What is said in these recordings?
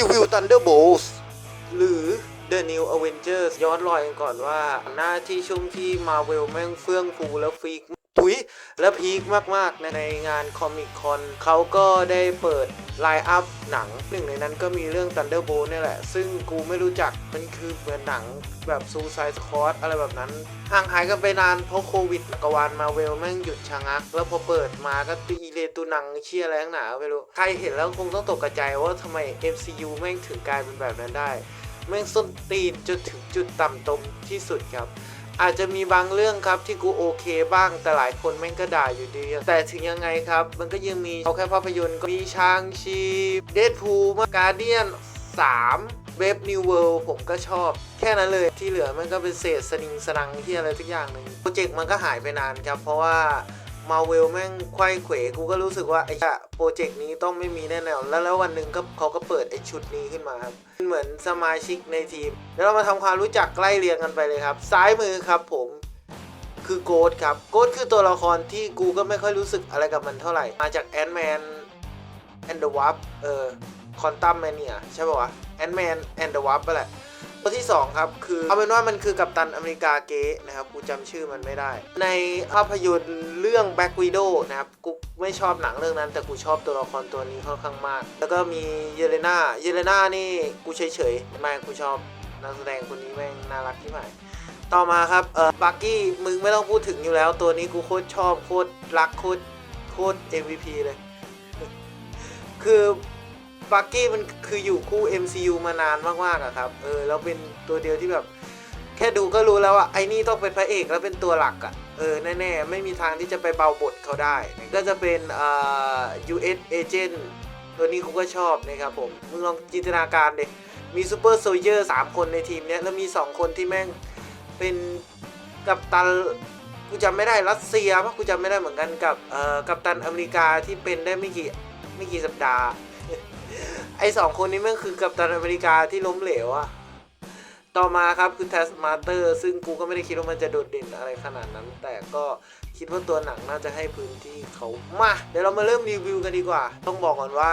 รีวิว Thunderbolts หรือ The New Avengers ย้อนรอยกันก่อนว่า หน้าที่ช่วงที่มาเวลแม่งเฟื่องฟูแล้วฟีก และพีคมากๆ ในงานคอมิคคอนเขาก็ได้เปิดไลน์อัพหนังหนึ่งในนั้นก็มีเรื่อง Thunderbolt นี่แหละ ซึ่งกูไม่รู้จักมันคือเหมือนหนังแบบ Suicide Squad อะไรแบบนั้น ห่างหายกันไปนานเพราะโควิดกวาลมาเวลแม่งหยุดชะงัก แล้วพอเปิดมาก็ตีเลตูหนังเชี่ยอะไรทั้งหนาไม่รู้ ใครเห็นแล้วคงต้องตกใจว่าทำไม MCU แม่งถึงกลายเป็นแบบนั้นได้ แม่งส้นตีนจนถึงจุดต่ำตมที่สุดครับ อาจจะมีบางเรื่องครับที่กูโอเคบ้าง แต่หลายคนแม่งก็ด่าอยู่ดี แต่ถึงยังไงครับ มันก็ยังมีเอาแค่ภาพยนตร์ก็มีชางชีเดดพูมาการเดียน3เว็บนิวเวิลด์ผมก็ชอบ แค่นั้นเลยที่เหลือมันก็เป็นเศษสนิงสนังที่อะไรทุกอย่างหนึ่งโปรเจกต์มันก็หายไปนานครับ เพราะว่า มาเวลแม่งไขว้เขวกูก็รู้สึกว่าไอ้โปรเจกต์นี้ต้องไม่มีแน่นอนแล้วแล้ววันหนึ่งก็เขาก็เปิดไอ้ชุดนี้ขึ้นมาครับเหมือนสมาชิกในทีมเดี๋ยวเรามาทำความรู้จักใกล้เรียงกันไปเลยครับ ซ้ายมือครับผมคือโกดครับโกดคือตัวละครที่กูก็ไม่ค่อยรู้สึกอะไรกับมันเท่าไหร่ มาจากแอนด์แมนแอนด์เดอะวับเออคอนตัมแมเนียใช่ป่าวะแอนด์แมนแอนด์เดอะวับไปแหละ ตัวที่ 2 ครับ คือเอาเป็นว่ามันคือกัปตันอเมริกาเก๊นะครับกูจำชื่อมันไม่ได้ ในภาพยนตร์เรื่อง Black Widow นะครับกูไม่ชอบหนังเรื่องนั้น แต่กูชอบตัวละครตัวนี้ค่อนข้างมาก แล้วก็มีเยเลนาเยเลนานี่กูเฉยๆไม่กูชอบนักแสดงคนนี้แม่งน่ารักที่ไหนต่อมาครับเออบักกี้มึงไม่ต้องพูดถึงอยู่แล้ว ตัวนี้กูโคตรชอบโคตรรักโคตรโคตร MVP เลย คือ บักกี้มันคืออยู่คู่ MCU มานานมากๆอะครับ เออแล้วเป็นตัวเดียวที่แบบ แค่ดูก็รู้แล้วว่าไอ้นี่ต้องเป็นพระเอกแล้วเป็นตัวหลักอะเออ แน่ๆ ไม่มีทางที่จะไปเบาบทเขาได้ ก็จะเป็นอ่า US Agent ตัวนี้กูก็ชอบนะครับผม มึงลองจินตนาการดิมีซูเปอร์โซเยอร์สามคนในทีมเนี้ย แล้วมี 2 คนที่แม่งเป็นกัปตันกูจำไม่ได้รัสเซียปะกูจำไม่ได้เหมือนกันกับเอ่อกัปตันอเมริกาที่เป็นได้ไม่กี่ไม่กี่สัปดาห์ ไอสองคนนี้ม่งคือกัปตันอเมริกาที่ล้มเหลวอะต่อมาครับคือ Taskmaster ซึ่งกูก็ไม่ได้คิดว่ามันจะโดดเด่นอะไรขนาดนั้น แต่ก็คิดว่าตัวหนังน่าจะให้พื้นที่เขามา เดี๋ยวเรามาเริ่มรีวิวกันดีกว่า ต้องบอกก่อนว่า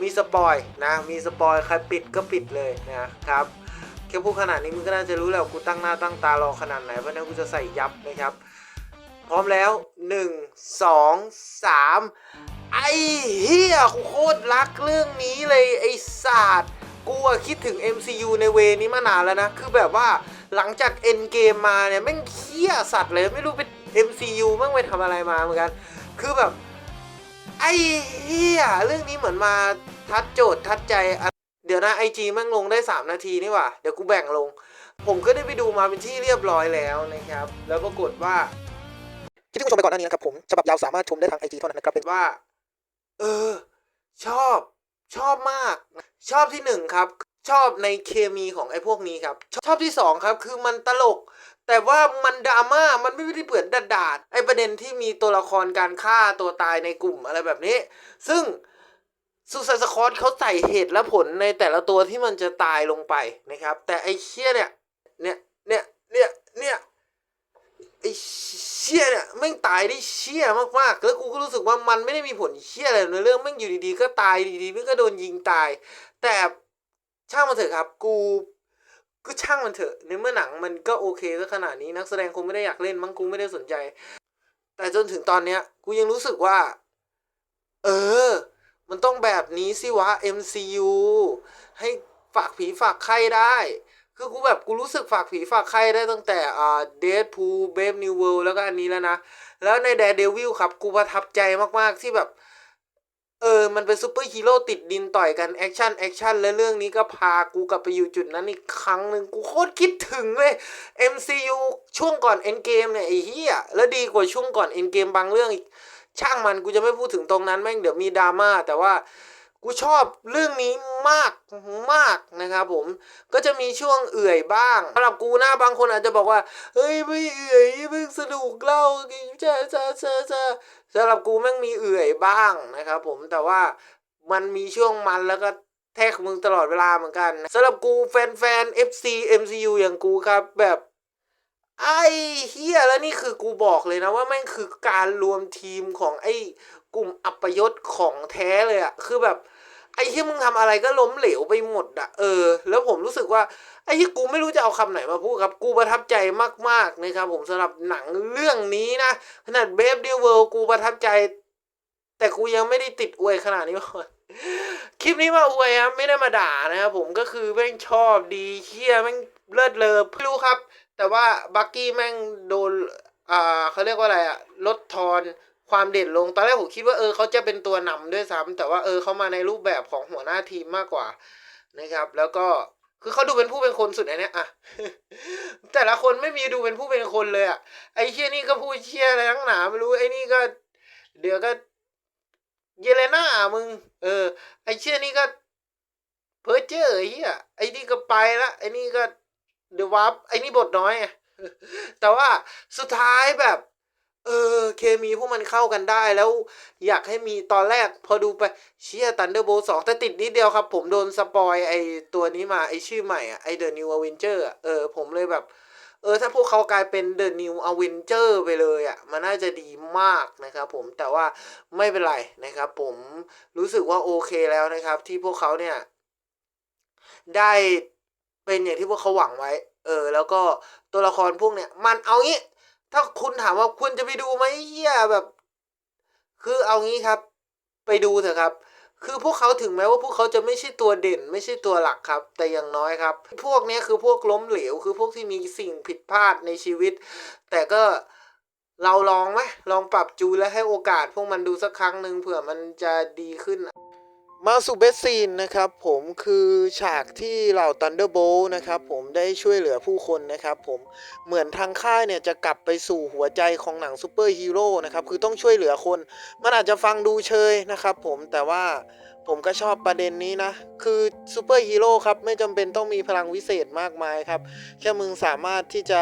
มีสปอยนะ มีสปอยใครปิดก็ปิดเลยนะครับแค่พูดขนาดนี้มึงก็น่าจะรู้แล้วกูตั้งหน้าตั้งตารอขนาดไหนเพราะฉะนั้นกูจะใส่ยับนะครับ พร้อมแล้ว 1 2 3 ไอ้เฮียกูโคตรรักเรื่องนี้เลยไอ้ศาสตร์กูอะคิดถึง MCU ในเวนี้มานานแล้วนะ คือแบบว่าหลังจาก Endgame มาเนี่ยแม่งเคี้ยสัตว์เลยไม่รู้เป็น MCU แม่งไปทำอะไรมาเหมือนกัน คือแบบ ไอ้เฮียเรื่องนี้เหมือนมาทัดโจทย์ทัดใจอะเดี๋ยวนะไอจีแม่งลงได้ 3 นาทีนี่หว่า เดี๋ยวกูแบ่งลง ผมก็ได้ไปดูมาเป็นที่เรียบร้อยแล้วนะครับ แล้วปรากฏว่าคลิปที่คุณชมไปก่อนหน้านี้นะครับผมฉบับยาวสามารถชมได้ทางไอจีเท่านั้นนะครับเป็นว่า เออ ชอบชอบมาก ชอบที่หนึ่งครับ ชอบในเคมีของไอ้พวกนี้ครับ ชอบที่สองครับคือมันตลก แต่ว่ามันดราม่ามันไม่ได้เปิดดาดไอ้ประเด็นที่มีตัวละครการฆ่าตัวตายในกลุ่มอะไรแบบนี้ ซึ่งซูซายสคอตเขาใส่เหตุและผลในแต่ละตัวที่มันจะตายลงไปนะครับ แต่ไอ้เชี่ยเนี่ยเนี่ยเนี่ยเนี่ยเนี่ย ไอ้เชี่ยเนี่ยแม่งตายได้เชี่ยมากๆ แล้วกูก็รู้สึกว่ามันไม่ได้มีผลเชี่ยอะไรในเรื่องแม่งอยู่ดีๆ ก็ตายดีๆมันก็โดนยิงตาย แต่ช่างมันเถอะครับ กูก็ช่างมันเถอะในเมื่อหนังมันก็โอเคซะขนาดนี้นักแสดงคงไม่ได้อยากเล่นมั้งกูไม่ได้สนใจ แต่จนถึงตอนเนี้ย กูยังรู้สึกว่า เออ มันต้องแบบนี้สิวะ MCU ให้ฝากผีฝากไข้ได้ คือกูแบบกูรู้สึกฝากผีฝากไข้ได้ตั้งแต่อ่าเดดพูเบฟนิวเวิลแล้วก็อันนี้แล้วนะ แล้วในแดเดวิลครับ กูประทับใจมากๆที่แบบ เออ มันเป็นซูเปอร์ฮีโร่ติดดินต่อยกัน แอคชั่นแอคชั่น และเรื่องนี้ก็พากูกลับไปอยู่จุดนั้นอีกครั้งหนึ่งกูโคตรคิดถึงเลย MCU ช่วงก่อน Endgame เนี่ยไอ้เหี้ยแล้วดีกว่าช่วงก่อน Endgame บางเรื่องอีกช่างมันกูจะไม่พูดถึงตรงนั้นแม่งเดี๋ยวมีดราม่าแต่ว่า กูชอบเรื่องนี้มากมากนะครับผมก็จะมีช่วงเอื่อยบ้างสำหรับกูนะบางคนอาจจะบอกว่า เฮ้ยไม่เอื่อยมึงสนุกเล่าจ้าจ้าจ้าจ้าสำหรับกูแม่งมีเอื่อยบ้างนะครับผมแต่ว่ามันมีช่วงมันแล้วก็แท็กมึงตลอดเวลาเหมือนกันสำหรับกูแฟนแฟน FC MCU อย่างกูครับแบบไอ้เฮียแล้วนี่คือกูบอกเลยนะว่าแม่งคือการรวมทีมของไอ้กลุ่มอัปยศของแท้เลยอะคือแบบ ไอ้ที่มึงทำอะไรก็ล้มเหลวไปหมดอะเออ แล้วผมรู้สึกว่า ไอ้ที่กูไม่รู้จะเอาคำไหนมาพูดครับ กูประทับใจมากๆนะครับผมสำหรับหนังเรื่องนี้นะ ขนาดเบฟเดียเวิลกูประทับใจ แต่กูยังไม่ได้ติดอวยขนาดนี้มาก่อนคลิปนี้มาอวยครับไม่ได้มาด่านะครับผมก็คือแม่งชอบดีเชี่ยแม่งเลิศเลอไม่รู้ครับ แต่ว่าบักกี้แม่งโดนอ่าเขาเรียกว่าอะไรอะลดทอน ความเด่นลง ตอนแรกผมคิดว่าเออเขาจะเป็นตัวนำด้วยซ้ำแต่ว่าเออเขามาในรูปแบบของหัวหน้าทีมมากกว่านะครับ แล้วก็คือเขาดูเป็นผู้เป็นคนสุดในเนี้ยอะแต่ละคนไม่มีดูเป็นผู้เป็นคนเลยอะไอ้เชี่ยนี่ก็พูดเชี่ยอะไรทั้งหนาไม่รู้ไอ้นี่ก็ เดี๋ยวก็ เยเลน่ามึง เออ ไอ้เชี่ยนี่ก็เพอเจอไอ้เหี้ยไอ้นี่ก็ไปละไอ้นี่ก็เดวับไอ้นี่บทน้อยแต่ว่าสุดท้ายแบบ เออ เคมีพวกมันเข้ากันได้แล้วอยากให้มีตอนแรกพอดูไปเชียตันเดอร์โบสองแต่ติดนิดเดียวครับ ผมโดนสปอยไอตัวนี้มาไอชื่อใหม่อะไอเดอะนิวอเวนเจอร์เออ ผมเลยแบบ เออ ถ้าพวกเขากลายเป็นเดอะนิวอเวนเจอร์ไปเลยอะ มันน่าจะดีมากนะครับผมแต่ว่าไม่เป็นไรนะครับผมรู้สึกว่าโอเคแล้วนะครับ ที่พวกเขาเนี่ย ได้เป็นอย่างที่พวกเขาหวังไว้ เออ แล้วก็ตัวละครพวกเนี้ยมันเอางี้ ถ้าคุณถามว่าคุณจะไปดูไหมเฮียแบบ คือเอางี้ครับ ไปดูเถอะครับ คือพวกเขาถึงแม้ว่าพวกเขาจะไม่ใช่ตัวเด่น ไม่ใช่ตัวหลักครับ แต่อย่างน้อยครับ พวกนี้คือพวกล้มเหลว คือพวกที่มีสิ่งผิดพลาดในชีวิต แต่ก็เราลองไหมลองปรับจูนและให้โอกาสพวกมันดูสักครั้งหนึ่งเผื่อมันจะดีขึ้น มาสู่เบสซีนนะครับผมคือฉากที่เหล่า Thunderbolt นะครับผมได้ช่วยเหลือผู้คนนะครับผมเหมือนทางค่ายเนี่ยจะกลับไปสู่หัวใจของหนังซูเปอร์ฮีโร่นะครับคือต้องช่วยเหลือคน มันอาจจะฟังดูเชยนะครับผมแต่ว่าผมก็ชอบประเด็นนี้นะ คือซูเปอร์ฮีโร่ครับไม่จำเป็นต้องมีพลังวิเศษมากมายครับ แค่มึงสามารถที่จะ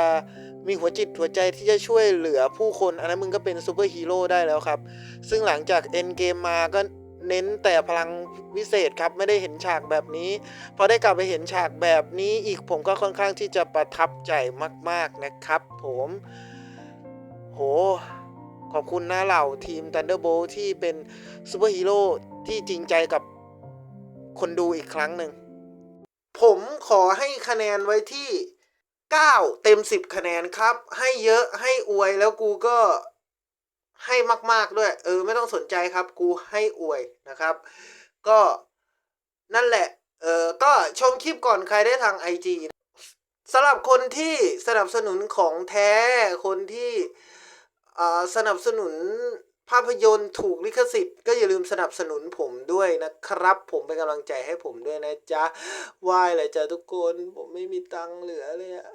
มีหัวจิตหัวใจที่จะช่วยเหลือผู้คน อันนั้นมึงก็เป็นซูเปอร์ฮีโร่ได้แล้วครับ ซึ่งหลังจากเอ็นเกมมาก็ เน้นแต่พลังวิเศษครับไม่ได้เห็นฉากแบบนี้ พอได้กลับไปเห็นฉากแบบนี้อีกผมก็ค่อนข้างที่จะประทับใจมาก ๆนะครับ ผมโหขอบคุณนะเหล่าทีม Thunderbolt ที่เป็นซูเปอร์ฮีโร่ที่จริงใจกับคนดูอีกครั้งหนึ่ง ผมขอให้คะแนนไว้ที่ 9 เต็ม 10 คะแนนครับ ให้เยอะให้อวยแล้วกูก็ ให้มาก ๆด้วย เออ ไม่ต้องสนใจครับ กูให้อวยนะครับ ก็นั่นแหละ เออก็ชมคลิปก่อนใครได้ทาง IG สำหรับคนที่สนับสนุนของแท้ คนที่อ่าสนับสนุนภาพยนตร์ถูกลิขสิทธิ์ก็อย่าลืมสนับสนุนผมด้วยนะครับ ผมเป็นกำลังใจให้ผมด้วยนะจ๊ะไหวเลยจ้ะทุกคน ผมไม่มีตังค์เหลือเลยอะ